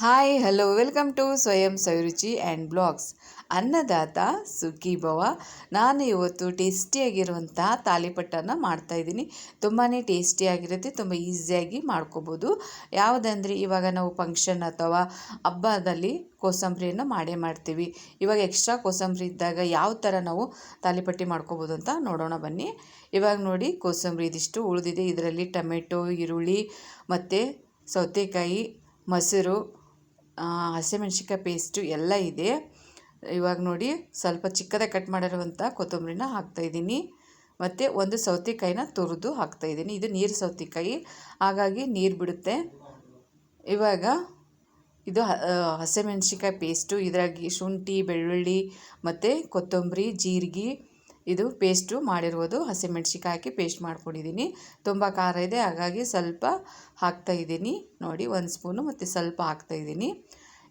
Hi hello welcome to ಸ್ವಯಂ ಸವಿರುಚಿ and blogs ಅನ್ನದಾತ ಸುಖಿ ಭವ ನಾನು ಇವತ್ತು ಟೇಸ್ಟಿಯಾಗಿರುವಂಥ ತಾಲಿಪಟ್ಟನ್ನು ಮಾಡ್ತಾಯಿದ್ದೀನಿ ತುಂಬಾ ಟೇಸ್ಟಿಯಾಗಿರುತ್ತೆ ತುಂಬ ಈಸಿಯಾಗಿ ಮಾಡ್ಕೋಬೋದು. ಯಾವುದಂದರೆ, ಇವಾಗ ನಾವು ಫಂಕ್ಷನ್ ಅಥವಾ ಹಬ್ಬದಲ್ಲಿ ಕೋಸಂಬರಿಯನ್ನು ಮಾಡೇ ಮಾಡ್ತೀವಿ. ಇವಾಗ ಎಕ್ಸ್ಟ್ರಾ ಕೋಸಂಬರಿ ಇದ್ದಾಗ ಯಾವ ಥರ ನಾವು ತಾಲಿಪಟ್ಟಿ ಮಾಡ್ಕೋಬೋದು ಅಂತ ನೋಡೋಣ ಬನ್ನಿ. ಇವಾಗ ನೋಡಿ, ಕೋಸಂಬರಿ ಇದಿಷ್ಟು ಉಳಿದಿದೆ. ಇದರಲ್ಲಿ ಟೊಮೆಟೊ, ಈರುಳ್ಳಿ, ಮತ್ತು ಸೌತೆಕಾಯಿ, ಮೊಸರು ಹಸಿಮೆಣ್ಸಿಕಾಯಿ ಪೇಸ್ಟು ಎಲ್ಲ ಇದೆ. ಇವಾಗ ನೋಡಿ, ಸ್ವಲ್ಪ ಚಿಕ್ಕದಾಗಿ ಕಟ್ ಮಾಡಿರುವಂಥ ಕೊತ್ತಂಬರಿನ ಹಾಕ್ತಾಯಿದ್ದೀನಿ ಮತ್ತು ಒಂದು ಸೌತೆಕಾಯಿನ ತುರಿದು ಹಾಕ್ತಾಯಿದ್ದೀನಿ ಇದು ನೀರು ಸೌತೆಕಾಯಿ. ಹಾಗಾಗಿ ನೀರು ಬಿಡುತ್ತೆ. ಇವಾಗ ಇದು ಹಸಿಮೆಣ್ಸಿಕಾಯಿ ಪೇಸ್ಟು ಇದರಾಗಿ ಶುಂಠಿ, ಬೆಳ್ಳುಳ್ಳಿ, ಮತ್ತು ಕೊತ್ತಂಬರಿ, ಜೀರಿಗೆ ಇದು ಪೇಸ್ಟು ಮಾಡಿರುವುದು. ಹಸಿಮೆಣ್ಸಿಕಾಯಿ ಹಾಕಿ ಪೇಸ್ಟ್ ಮಾಡ್ಕೊಂಡಿದ್ದೀನಿ. ತುಂಬ ಖಾರ ಇದೆ. ಹಾಗಾಗಿ ಸ್ವಲ್ಪ ಹಾಕ್ತಾಯಿದ್ದೀನಿ ನೋಡಿ, ಒಂದು ಸ್ಪೂನು ಮತ್ತು ಸ್ವಲ್ಪ ಹಾಕ್ತಾಯಿದ್ದೀನಿ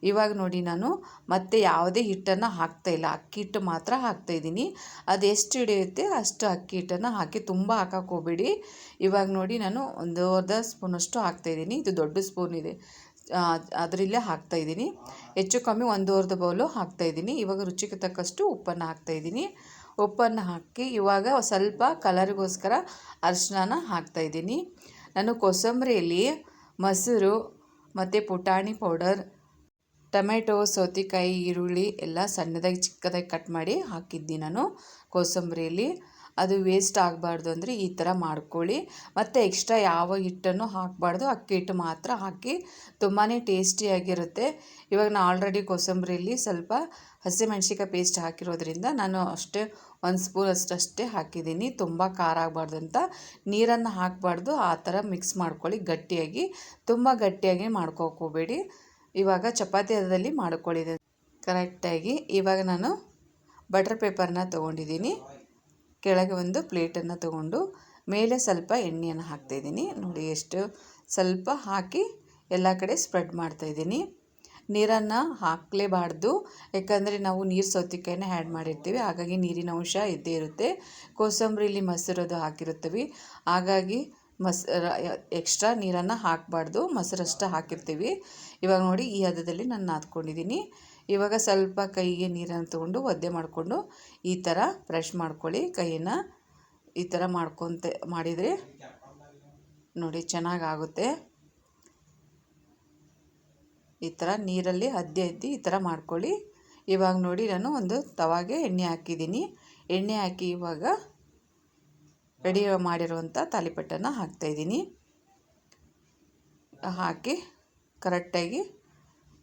ಇವಾಗ ನೋಡಿ ನಾನು ಮತ್ತೆ ಯಾವುದೇ ಹಿಟ್ಟನ್ನು ಹಾಕ್ತಾಯಿಲ್ಲ ಅಕ್ಕಿ ಹಿಟ್ಟು ಮಾತ್ರ ಹಾಕ್ತಾಯಿದ್ದೀನಿ ಅದು ಎಷ್ಟು ಹಿಡಿಯುತ್ತೆ ಅಷ್ಟು ಅಕ್ಕಿ ಹಿಟ್ಟನ್ನು ಹಾಕಿ ತುಂಬ ಹಾಕಕ್ಕೆ ಹೋಗಬೇಡಿ ಇವಾಗ ನೋಡಿ ನಾನು ಒಂದು ಅರ್ಧ ಸ್ಪೂನಷ್ಟು ಹಾಕ್ತಾಯಿದ್ದೀನಿ ಇದು ದೊಡ್ಡ ಸ್ಪೂನ್ ಇದೆ. ಅದರಲ್ಲೇ ಹಾಕ್ತಾಯಿದ್ದೀನಿ ಹೆಚ್ಚು ಕಮ್ಮಿ ಒಂದೂವರೆದು ಬೌಲು ಹಾಕ್ತಾಯಿದ್ದೀನಿ ಇವಾಗ ರುಚಿಗೆ ತಕ್ಕಷ್ಟು ಉಪ್ಪನ್ನು ಹಾಕ್ತಾಯಿದ್ದೀನಿ ಉಪ್ಪನ್ನು ಹಾಕಿ ಇವಾಗ ಸ್ವಲ್ಪ ಕಲರಿಗೋಸ್ಕರ ಅರಿಶಿನ ಹಾಕ್ತಾಯಿದ್ದೀನಿ ನಾನು ಕೋಸಂಬರಿಯಲ್ಲಿ ಮೊಸರು ಮತ್ತು ಪುಟಾಣಿ ಪೌಡರ್, ಟೊಮೆಟೊ, ಸೌತೆಕಾಯಿ, ಈರುಳ್ಳಿ ಎಲ್ಲ ಸಣ್ಣದಾಗಿ ಚಿಕ್ಕದಾಗಿ ಕಟ್ ಮಾಡಿ ಹಾಕಿದ್ದೀನಿ ನಾನು ಕೋಸಂಬರಿಯಲ್ಲಿ. ಅದು ವೇಸ್ಟ್ ಆಗಬಾರ್ದು ಅಂದರೆ ಈ ಥರ ಮಾಡ್ಕೊಳ್ಳಿ. ಮತ್ತು ಎಕ್ಸ್ಟ್ರಾ ಯಾವ ಹಿಟ್ಟನ್ನು ಹಾಕಬಾರ್ದು ಅಕ್ಕಿ ಹಿಟ್ಟು ಮಾತ್ರ ಹಾಕಿ ತುಂಬಾ ಟೇಸ್ಟಿಯಾಗಿರುತ್ತೆ. ಇವಾಗ ನಾನು ಆಲ್ರೆಡಿ ಕೋಸಂಬರಿಯಲ್ಲಿ ಸ್ವಲ್ಪ ಹಸಿಮೆಣ್ಸಿಕಾಯಿ ಪೇಸ್ಟ್ ಹಾಕಿರೋದ್ರಿಂದ ನಾನು ಅಷ್ಟೇ ಒಂದು ಸ್ಪೂನ್ ಅಷ್ಟಷ್ಟೇ ಹಾಕಿದ್ದೀನಿ. ತುಂಬ ಖಾರ ಆಗಬಾರ್ದು ಅಂತ ನೀರನ್ನು ಹಾಕಬಾರ್ದು. ಆ ಥರ ಮಿಕ್ಸ್ ಮಾಡ್ಕೊಳ್ಳಿ ಗಟ್ಟಿಯಾಗಿ. ತುಂಬ ಗಟ್ಟಿಯಾಗಿ ಮಾಡ್ಕೋಕೋಬೇಡಿ ಇವಾಗ ಚಪಾತಿ ಹದದಲ್ಲಿ ಮಾಡ್ಕೊಳ್ಳಿದೆ. ಕರೆಕ್ಟಾಗಿ ಇವಾಗ ನಾನು ಬಟರ್ ಪೇಪರ್ನ ತೊಗೊಂಡಿದ್ದೀನಿ. ಕೆಳಗೆ ಒಂದು ಪ್ಲೇಟನ್ನು ತೊಗೊಂಡು ಮೇಲೆ ಸ್ವಲ್ಪ ಎಣ್ಣೆಯನ್ನು ಹಾಕ್ತಾಯಿದ್ದೀನಿ ನೋಡಿ ಎಷ್ಟು ಸ್ವಲ್ಪ ಹಾಕಿ ಎಲ್ಲ ಕಡೆ ಸ್ಪ್ರೆಡ್ ಮಾಡ್ತಾಯಿದ್ದೀನಿ ನೀರನ್ನು ಹಾಕಲೇಬಾರ್ದು. ಯಾಕಂದರೆ ನಾವು ನೀರು ಸೌತೆಕಾಯಿನ ಆ್ಯಡ್ ಮಾಡಿರ್ತೀವಿ. ಹಾಗಾಗಿ ನೀರಿನ ಅಂಶ ಇದ್ದೇ ಇರುತ್ತೆ. ಕೋಸಂಬರಿಲಿ ಮೊಸರದು ಹಾಕಿರ್ತೀವಿ ಹಾಗಾಗಿ ಮಸ್ ಎಕ್ಸ್ಟ್ರಾ ನೀರನ್ನು ಹಾಕಬಾರ್ದು. ಮೊಸರಷ್ಟು ಹಾಕಿರ್ತೀವಿ. ಇವಾಗ ನೋಡಿ ಈ ಹದದಲ್ಲಿ ನಾನು ನಾದ್ಕೊಂಡಿದ್ದೀನಿ ಇವಾಗ ಸ್ವಲ್ಪ ಕೈಗೆ ನೀರನ್ನು ತೊಗೊಂಡು ಒದ್ದೆ ಮಾಡಿಕೊಂಡು ಈ ಥರ ಬ್ರಷ್ ಮಾಡ್ಕೊಳ್ಳಿ. ಕೈಯನ್ನು ಈ ಥರ ಮಾಡ್ಕೊತ, ಮಾಡಿದರೆ ನೋಡಿ ಚೆನ್ನಾಗಾಗುತ್ತೆ ಈ ಥರ ನೀರಲ್ಲಿ ಅದ್ದಿ ಅದ್ದಿ ಈ ಥರ ಮಾಡ್ಕೊಳ್ಳಿ. ಇವಾಗ ನೋಡಿ ನಾನು ಒಂದು ತವಾಗೆ ಎಣ್ಣೆ ಹಾಕಿದ್ದೀನಿ. ಎಣ್ಣೆ ಹಾಕಿ ಇವಾಗ ರೆಡಿ ಮಾಡಿರುವಂಥ ತಾಲಿಪಟ್ಟನ್ನು ಹಾಕ್ತಾಯಿದ್ದೀನಿ ಹಾಕಿ ಕರೆಕ್ಟಾಗಿ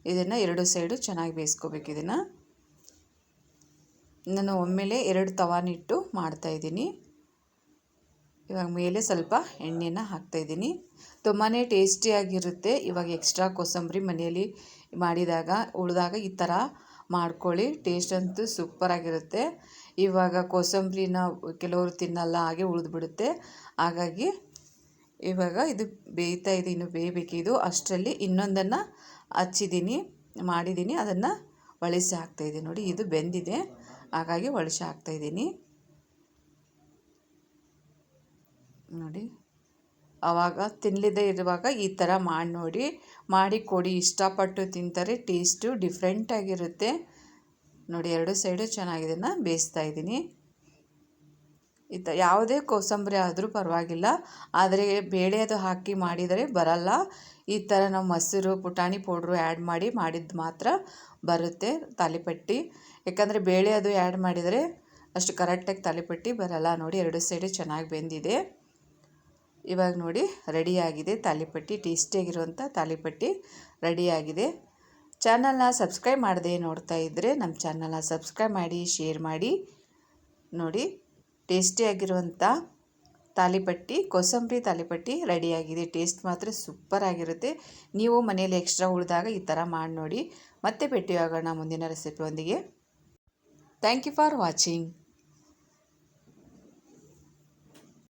ಇದನ್ನು ಎರಡು ಸೈಡು ಚೆನ್ನಾಗಿ ಬೇಯಿಸ್ಕೋಬೇಕು ಇದನ್ನು. ನಾನು ಒಮ್ಮೆಲೆ ಎರಡು ತವಾನಿಟ್ಟು ಮಾಡ್ತಾಯಿದ್ದೀನಿ ಇವಾಗ ಮೇಲೆ ಸ್ವಲ್ಪ ಎಣ್ಣೆನ ಹಾಕ್ತಾಯಿದ್ದೀನಿ ತುಂಬಾ ಟೇಸ್ಟಿಯಾಗಿರುತ್ತೆ ಇವಾಗ ಎಕ್ಸ್ಟ್ರಾ ಕೋಸಂಬರಿ ಮನೆಯಲ್ಲಿ ಮಾಡಿದಾಗ, ಉಳಿದಾಗ ಈ ಥರ ಮಾಡ್ಕೊಳ್ಳಿ. ಟೇಸ್ಟ್ ಅಂತೂ ಸೂಪರಾಗಿರುತ್ತೆ ಇವಾಗ ಕೋಸಂಬರಿನ ಕೆಲವರು ತಿನ್ನಲ್ಲ, ಹಾಗೆ ಉಳಿದ್ಬಿಡುತ್ತೆ ಹಾಗಾಗಿ ಇವಾಗ ಇದು ಬೇಯ್ತಾ ಇದೆ, ಇನ್ನು ಬೇಯಬೇಕಿದು ಅಷ್ಟರಲ್ಲಿ ಇನ್ನೊಂದನ್ನು ಹಚ್ಚಿದ್ದೀನಿ, ಮಾಡಿದ್ದೀನಿ. ಅದನ್ನು ಒಳಸಿ ಹಾಕ್ತಾಯಿದ್ದೀನಿ ನೋಡಿ, ಇದು ಬೆಂದಿದೆ. ಹಾಗಾಗಿ ಒಳಸಿ ಹಾಕ್ತಾಯಿದ್ದೀನಿ ನೋಡಿ. ಆವಾಗ ತಿನ್ನಲಿದ್ದೇ ಇರುವಾಗ ಈ ಥರ ಮಾಡಿ ನೋಡಿ. ಮಾಡಿ ಕೊಡಿ, ಇಷ್ಟಪಟ್ಟು ತಿಂತಾರೆ, ಟೇಸ್ಟು ಡಿಫ್ರೆಂಟಾಗಿರುತ್ತೆ ನೋಡಿ, ಎರಡು ಸೈಡು ಚೆನ್ನಾಗಿದನ್ನು ಬೇಯಿಸ್ತಾ ಇದ್ದೀನಿ. ಈ ತ, ಯಾವುದೇ ಕೋಸಂಬರಿ ಆದರೂ ಪರವಾಗಿಲ್ಲ. ಆದರೆ ಬೇಳೆ ಅದು ಹಾಕಿ ಮಾಡಿದರೆ ಬರಲ್ಲ. ಈ ಥರ ನಾವು ಮೊಸರು, ಪುಟಾಣಿ ಪೌಡ್ರು ಆ್ಯಡ್ ಮಾಡಿ ಮಾಡಿದ್ದು ಮಾತ್ರ ಬರುತ್ತೆ ತಾಲಿಪಟ್ಟಿ. ಯಾಕಂದರೆ ಬೇಳೆ ಅದು ಆ್ಯಡ್ ಮಾಡಿದರೆ ಅಷ್ಟು ಕರೆಕ್ಟಾಗಿ ತಾಲಿಪಟ್ಟಿ ಬರಲ್ಲ. ನೋಡಿ, ಎರಡು ಸೈಡು ಚೆನ್ನಾಗಿ ಬೆಂದಿದೆ. ಇವಾಗ ನೋಡಿ ರೆಡಿಯಾಗಿದೆ ತಾಲಿಪಟ್ಟಿ, ಟೇಸ್ಟಿಯಾಗಿರುವಂಥ ತಾಲಿಪಟ್ಟಿ ರೆಡಿಯಾಗಿದೆ. ಚಾನಲ್ನ ಸಬ್ಸ್ಕ್ರೈಬ್ ಮಾಡದೆ ನೋಡ್ತಾ ಇದ್ದರೆ ನಮ್ಮ ಚಾನಲ್ನ ಸಬ್ಸ್ಕ್ರೈಬ್ ಮಾಡಿ, ಶೇರ್ ಮಾಡಿ. ನೋಡಿ, ಟೇಸ್ಟಿಯಾಗಿರುವಂಥ ತಾಲಿಪಟ್ಟಿ, ಕೋಸಂಬರಿ ತಾಲಿಪಟ್ಟಿ ರೆಡಿಯಾಗಿದೆ. ಟೇಸ್ಟ್ ಮಾತ್ರ ಸೂಪರ್ ಆಗಿರುತ್ತೆ ನೀವು ಮನೆಯಲ್ಲಿ ಎಕ್ಸ್ಟ್ರಾ ಉಳಿದಾಗ ಈ ಥರ ಮಾಡಿ ನೋಡಿ. ಮತ್ತೆ ಭೇಟಿಯಾಗೋಣ ಮುಂದಿನ ರೆಸಿಪಿಯೊಂದಿಗೆ. Thank you for watching.